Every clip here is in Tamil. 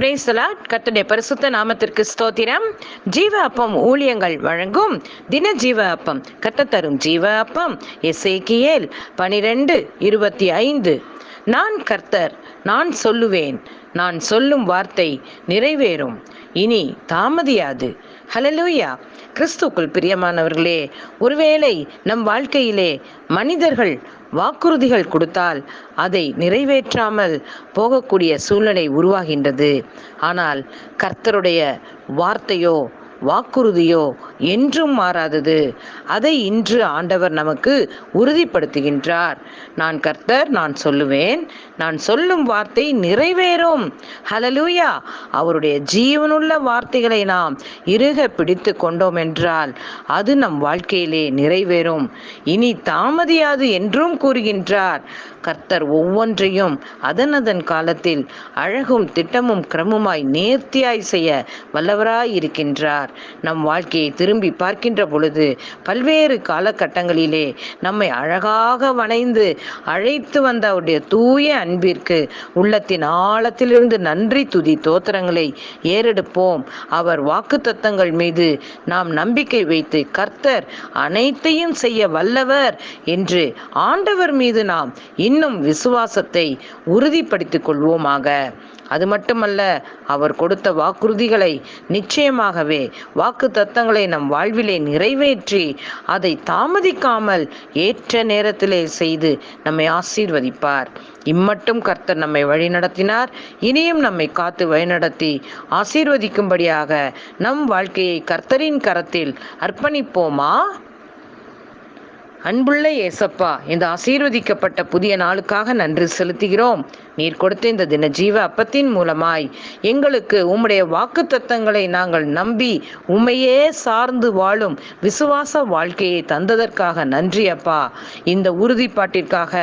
பிரேசலாட் கத்துடைய பரிசுத்த நாமத்திற்கு ஸ்தோத்திரம். ஜீவ அப்பம் ஊழியங்கள் வழங்கும் தின ஜீவ அப்பம் கத்தத்தரும் தரும் ஜீவ அப்பம் எசேக்கியேல் பனிரெண்டு இருபத்தி ஐந்து. நான் கர்த்தர் நான் சொல்லுவேன். நான் சொல்லும் வார்த்தை நிறைவேறும். இனி தாமதியாது. ஹலலூயா கிறிஸ்துக்குள் பிரியமானவர்களே ஒருவேளை நம் வாழ்க்கையிலே மனிதர்கள் வாக்குறுதிகள் கொடுத்தால் அதை நிறைவேற்றாமல் போகக்கூடிய சூழ்நிலை உருவாகின்றது. ஆனால் கர்த்தருடைய வார்த்தையோ வாக்குறுதியோ என்றும் மாறாதது. அதை இன்று ஆண்டவர் நமக்கு உறுதிப்படுத்துகின்றார். நான் கர்த்தர் நான் சொல்லுவேன். நான் சொல்லும் வார்த்தை நிறைவேறும். ஹலலூயா அவருடைய ஜீவனுள்ள வார்த்தைகளை நாம் இறுக பிடித்து கொண்டோம் என்றால் அது நம் வாழ்க்கையிலே நிறைவேறும். இனி தாமதியாது என்றும் கூறுகின்றார். கர்த்தர் ஒவ்வொன்றையும் அதன் அதன் காலத்தில் அழகும் திட்டமும் கிரமமாய் நேர்த்தியாய் செய்ய வல்லவராய் இருக்கின்றார் நம் வாழ்க்கையை திரும்பி பார்க்கின்ற பொழுது பல்வேறு காலகட்டங்களிலே நம்மை அழகாக வணைந்து அழைத்து வந்த அவருடைய தூய அன்பிற்கு உள்ளத்தின் ஆழத்திலிருந்து நன்றி துதி தோத்திரங்களை ஏறெடுப்போம். அவர் வாக்கு தத்தங்கள் மீது நாம் நம்பிக்கை வைத்து கர்த்தர் அனைத்தையும் செய்ய வல்லவர் என்று ஆண்டவர் மீது நாம் இன்னும் விசுவாசத்தை உறுதிப்படுத்திக் கொள்வோமாக. அது மட்டுமல்ல அவர் கொடுத்த வாக்குறுதிகளை நிச்சயமாகவே வாக்கு தத்தங்களை நம் வாழ்விலே நிறைவேற்றி அதை தாமதிக்காமல் ஏற்ற நேரத்திலே செய்து நம்மை ஆசீர்வதிப்பார். இம்மட்டும் கர்த்தர் நம்மை வழிநடத்தினார். இனியும் நம்மை காத்து வழிநடத்தி ஆசீர்வதிக்கும்படியாக நம் வாழ்க்கையை கர்த்தரின் கரத்தில் அர்ப்பணிப்போமா? அன்புள்ள ஏசப்பா இந்த ஆசீர்வதிக்கப்பட்ட புதிய நாளுக்காக நன்றி செலுத்துகிறோம். நீர் கொடுத்த இந்த தின ஜீவ அப்பத்தின் மூலமாய் எங்களுக்கு உம்முடைய வாக்கு தத்தங்களை நாங்கள் நம்பி உண்மையே சார்ந்து வாழும் விசுவாச வாழ்க்கையை தந்ததற்காக நன்றி அப்பா. இந்த உறுதிப்பாட்டிற்காக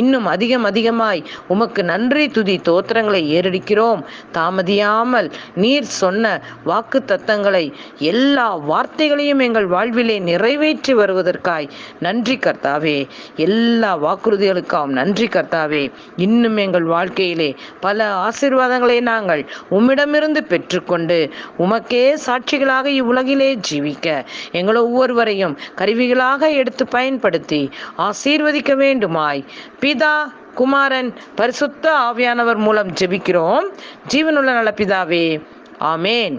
இன்னும் அதிகம் அதிகமாய் உமக்கு நன்றி துதி தோத்திரங்களை ஏறடிக்கிறோம். தாமதியாமல் நீர் சொன்ன வாக்கு தத்தங்களை எல்லா வார்த்தைகளையும் எங்கள் வாழ்விலே நிறைவேற்றி வருவதற்காய் நன்றி கர்த்தாவே. எல்லா வாக்குறுதிகளுக்காகவும் நன்றி கர்த்தாவே. இன்னும் எங்கள் வாழ்க்கையிலே பல ஆசீர்வாதங்களை நாங்கள் உம்மிடமிருந்து பெற்றுக்கொண்டு உமக்கே சாட்சிகளாக இவ்வுலகிலே ஜீவிக்க எங்கள் ஒவ்வொருவரையும் கருவிகளாக எடுத்து பயன்படுத்தி ஆசீர்வதிக்க வேண்டுமாய். பிதா குமாரன் பரிசுத்த ஆவியானவர் மூலம் ஜெபிக்கிறோம். ஜீவனுள்ள நல பிதாவே ஆமேன்.